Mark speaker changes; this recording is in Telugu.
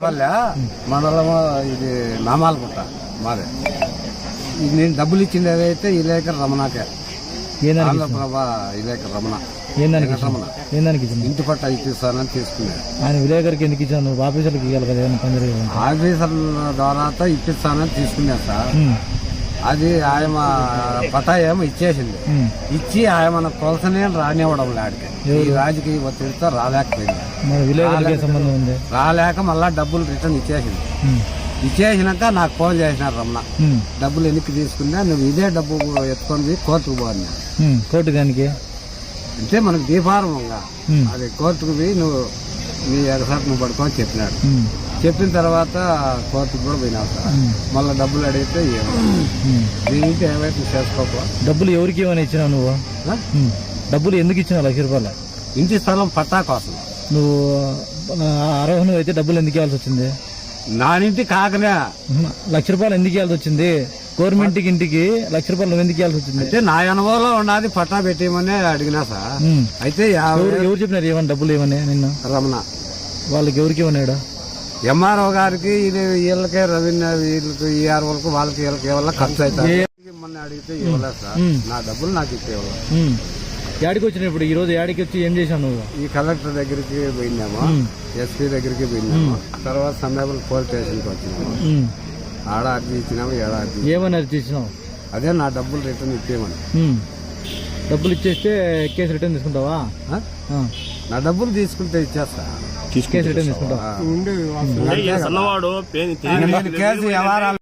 Speaker 1: పల్లె మండలము ఇది నామాలపుట్ట మాదే. ఇది నేను డబ్బులు ఇచ్చింది ఏదైతే ఇలేక రమణకే. ఆంధ్రప్రభ ఇలేక రమణ. రమణ. ఇంటి పట్ట ఇప్పిస్తానని తీసుకున్నాడు
Speaker 2: ఆయన విలేకరికి ఎందుకు ఇచ్చాను ఆఫీసర్కి ఇవ్వాలి కదా ఏమైనా పని జరిగింది?
Speaker 1: ఆఫీసర్ల ద్వారా ఇప్పిస్తానని తీసుకున్నాను సార్. అది ఆయన పటా ఏమో ఇచ్చేసింది ఇచ్చి ఆయన కొలసనే రానివ్వడం లాడికి ఈ రాజకీయ ఒత్తిడితో రాలేకపోయింది రాలేక మళ్ళా డబ్బులు రిటర్న్ ఇచ్చేసింది. ఇచ్చేసినాక నాకు ఫోన్ చేసినారు రమణ. డబ్బులు వెనక్కి తీసుకున్నా నువ్వు ఇదే డబ్బు ఎత్తుకొని పోయి కోర్టుకు పోన్నా
Speaker 2: ఉమ్. కోర్టు దానికి?
Speaker 1: అంటే మనకు దీపారంగా
Speaker 2: ఉమ్.
Speaker 1: అది కోర్టుకు పోయి నువ్వు నీ ఎగసారి నువ్వు పడుకోని చెప్పినాడు. చెప్పిన తర్వాత కోర్టుకు కూడా పోయినావు సార్. మళ్ళీ డబ్బులు అడిగితే. దీనికి ఏమైతే చేసుకోపో
Speaker 2: డబ్బులు ఎవరికి ఏమైనా ఇచ్చినావు నువ్వు. డబ్బులు ఎందుకు ఇచ్చినావు లక్ష రూపాయలు?
Speaker 1: ఇంటి స్థలం పట్టా కోసం.
Speaker 2: నువ్వు ఆ, అర్హులు అయితే డబ్బులు ఎందుకు ఇవ్వాల్సి వచ్చింది?
Speaker 1: నా ఇంటి కాకనే.
Speaker 2: లక్ష రూపాయలు ఎందుకు ఇవ్వాల్సి వచ్చింది? గవర్నమెంట్ ఇంటికి లక్ష రూపాయలు నువ్వు ఎందుకు ఇవ్వాల్సి వచ్చింది?
Speaker 1: అయితే నా అనుభవంలో ఉన్నది పట్టా పెట్టేయమని అడిగినా సార్. అయితే
Speaker 2: ఎవరు చెప్పినారు? ఏమన్నా డబ్బులు ఏమని నిన్న?
Speaker 1: రమణ.
Speaker 2: వాళ్ళకి ఎవరికి ఇవ్వనాడు
Speaker 1: ఎంఆర్ఓ గారికి ఇది వీళ్ళకే రవీంద్ర వీళ్ళకి ఈఆర్ వాళ్ళకి వాళ్ళకి వీళ్ళకి ఇవ్వాల ఖర్చు అవుతుంది మొన్న అడిగితే ఇవ్వలేదు సార్. నా డబ్బులు నాకు ఇచ్చే ఇవ్వలేదు.
Speaker 2: ఉమ్. యాడికి వచ్చిన ఇప్పుడు? ఈ రోజు యాడికి వచ్చి ఏం చేశావు నువ్వు?
Speaker 1: ఈ కలెక్టర్ దగ్గరికి పోయినాము. ఎస్పీ దగ్గరికి పోయినాము. తర్వాత సమయపుల్ పోలీస్ స్టేషన్కి వచ్చినాము. ఆడ అర్జీ ఇచ్చినాము ఏడ అర్జీ
Speaker 2: ఏమని అర్జీ ఇచ్చినావు?
Speaker 1: అదే నా డబ్బులు రిటర్న్ ఇచ్చేయమని.
Speaker 2: డబ్బులు ఇచ్చేస్తే కేసు రిటర్న్ తీసుకుంటావా.
Speaker 1: నా డబ్బులు తీసుకుంటే ఇచ్చేస్తా.
Speaker 3: సన్నవాడు
Speaker 1: నేను కేసు వ్యవహారాలు